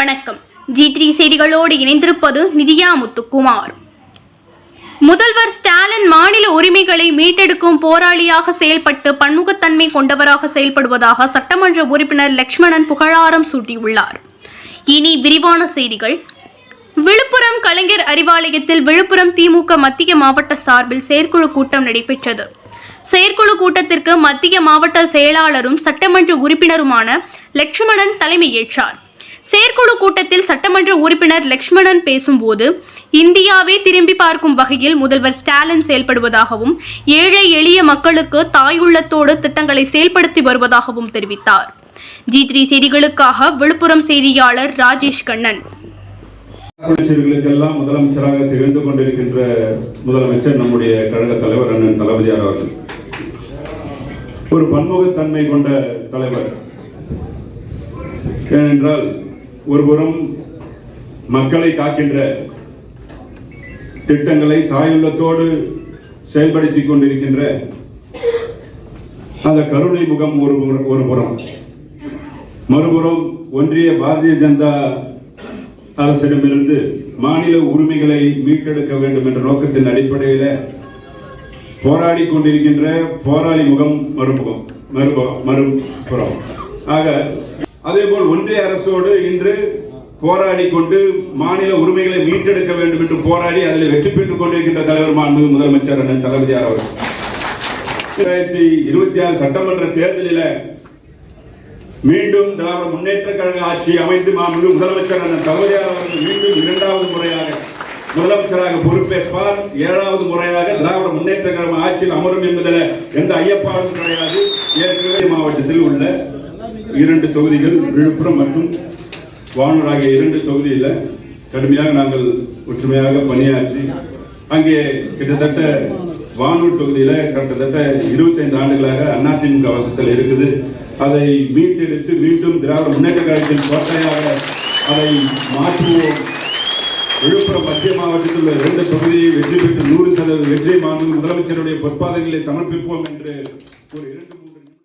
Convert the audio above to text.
வணக்கம். G three செய்திகளோடு இணைந்திருப்பது நிதியா முத்துக்குமார். முதல்வர் ஸ்டாலின் மாநில உரிமைகளை மீட்டெடுக்கும் போராளியாக செயல்பட்டு பன்முகத்தன்மை கொண்டவராக செயல்படுவதாக சட்டமன்ற உறுப்பினர் லக்ஷ்மணன் புகழாரம் சூட்டியுள்ளார். இனி விரிவான செய்திகள். விழுப்புரம் கலைஞர் அறிவாலயத்தில் விழுப்புரம் திமுக மத்திய மாவட்ட சார்பில் செயற்குழு கூட்டம் நடைபெற்றது. செயற்குழு கூட்டத்திற்கு மத்திய மாவட்ட செயலாளரும் சட்டமன்ற உறுப்பினருமான லட்சுமணன் தலைமையேற்றார். செயற்குழு கூட்டத்தில் சட்டமன்ற உறுப்பினர் லக்ஷ்மணன் பேசும்போது இந்தியாவே திரும்பி பார்க்கும் வகையில் முதல்வர் ஸ்டாலின் செயல்படுவதாகவும் ஏழை எளிய மக்களுக்கு தாயுள்ளத்தோடு திட்டங்களை செயல்படுத்தி வருவதாகவும் தெரிவித்தார். ஜி த்ரீ செய்திகளுக்காக விழுப்புரம் செய்தியாளர் ராஜேஷ் கண்ணன். அமைச்சர்களுக்கெல்லாம் முதலமைச்சராக திகழ்ந்து கொண்டிருக்கின்ற முதலமைச்சர் நம்முடைய கழக தலைவர் அண்ணன் தளபதியார் அவர்கள். ஒரு பன்முகத்தன்மை கொண்ட தலைவர். ஏனென்றால் ஒருபுறம் மக்களை காக்கின்ற திட்டங்களை தாயுள்ளத்தோடு செயல்படுத்திக் கொண்டிருக்கின்ற அந்த கருணை முகம் ஒரு ஒரு புறம். மறுபுறம் ஒன்றிய பாரதிய ஜனதா அரசிடமிருந்து மாநில உரிமைகளை மீட்டெடுக்க வேண்டும் என்ற நோக்கத்தின் அடிப்படையில் போராடி கொண்டிருக்கின்ற போராளி முகம் மறுமுகம் மறுபுறம். ஆக அதே போல் ஒன்றிய அரசோடு இன்று போராடி கொண்டு மாநில உரிமைகளை மீட்டெடுக்க வேண்டும் என்று போராடி அதில் வெற்றி பெற்றுக் கொண்டிருக்கின்ற தலைவர் மாண்பு முதலமைச்சர் அண்ணன் தளபதியார் அவர்கள். இருபத்தி ஆறு சட்டமன்ற தேர்தலில் மீண்டும் திராவிட முன்னேற்ற கழக ஆட்சி அமைந்து மாண்பு முதலமைச்சர் அண்ணன் தளபதியார் அவர்கள் மீண்டும் இரண்டாவது முறையாக முதலமைச்சராக பொறுப்பேற்பார். ஏழாவது முறையாக திராவிட முன்னேற்ற கழக ஆட்சியில் அமரும் என்பதில் எந்த ஐயப்பாடும் கிடையாது. ஏற்கனவே மாவட்டத்தில் உள்ள இரண்டு தொகுதிகள் விழுப்புரம் மற்றும் வானூர் ஆகிய இரண்டு தொகுதியில் கடுமையாக நாங்கள் ஒற்றுமையாக பணியாற்றி அங்கே கிட்டத்தட்ட வானூர் தொகுதியில் கிட்டத்தட்ட 25 ஆண்டுகளாக அதிமுக வசத்தில் இருக்குது. அதை மீட்டெடுத்து மீண்டும் திராவிட முன்னேற்ற கழகத்தின் கோட்டையாக அதை மாற்றுவோம். விழுப்புரம் மத்திய மாவட்டத்தில் உள்ள இரண்டு தொகுதியை வெற்றி பெற்று நூறு சதவீத வெற்றியை மாண்பு முதலமைச்சருடைய பொற்பாதைகளை சமர்ப்பிப்போம் என்று ஒரு இரண்டு